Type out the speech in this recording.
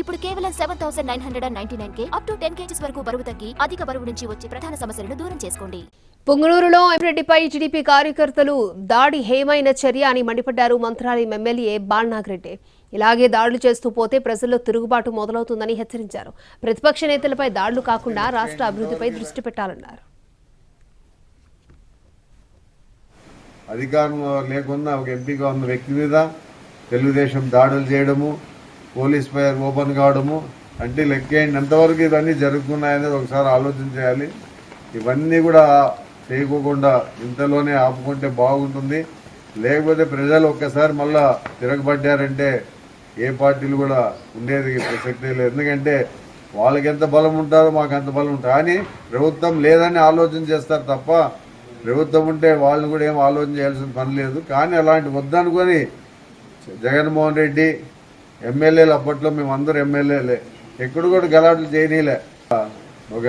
ఇప్పుడు కేవలం seven thousand nine hundred and ninety nine K up to ten kgs వరకు బరువు తగ్గి అధిక బరువు నుంచి వచ్చే ప్రధాన సమస్యలను దూరం చేసుకోండి. పుంగనూరులో ఎంరెడ్డిపై టీడీపీ కార్యకర్తలు దాడి హేమైన చర్య అని మండిపడ్డారు మంత్రాలయం ఎమ్మెల్యే బాలనాగిరెడ్డి. ఇలాగే దాడులు చేస్తూ పోతే ప్రజల్లో తిరుగుబాటు మొదలవుతుందని హెచ్చరించారు. ప్రతిపక్ష నేతలపై దాడులు కాకుండా రాష్ట్ర అభివృద్ధిపై దృష్టి పెట్టాలన్నారు. అధికారం లేకుండా ఒక ఎంపీగా ఉన్న వ్యక్తి మీద తెలుగుదేశం దాడులు చేయడము పోలీస్ ఫైర్ ఓపెన్ కావడము. అంటే లెక్కేయండి ఎంతవరకు ఇవన్నీ జరుగుతున్నాయనేది ఒకసారి ఆలోచన చేయాలి. ఇవన్నీ కూడా చేయకోకుండా ఇంతలోనే ఆపుకుంటే బాగుంటుంది. లేకపోతే ప్రజలు ఒక్కసారి మళ్ళా తిరగబడ్డారంటే ఏ పార్టీలు కూడా ఉండేది ప్రసక్తే లేదు. ఎందుకంటే వాళ్ళకి ఎంత బలం ఉంటారో మాకు అంత బలం ఉంటుంది. కానీ ప్రభుత్వం లేదని ఆలోచన చేస్తారు తప్ప ప్రభుత్వం ఉంటే వాళ్ళని కూడా ఏం ఆలోచన చేయాల్సిన పని లేదు. కానీ అలాంటి వద్దనుకొని జగన్మోహన్ రెడ్డి ఎమ్మెల్యేలు అప్పట్లో మేమందరూ ఎమ్మెల్యేలే. ఎక్కడ కూడా గలాట్లు చేయనీలే. ఒక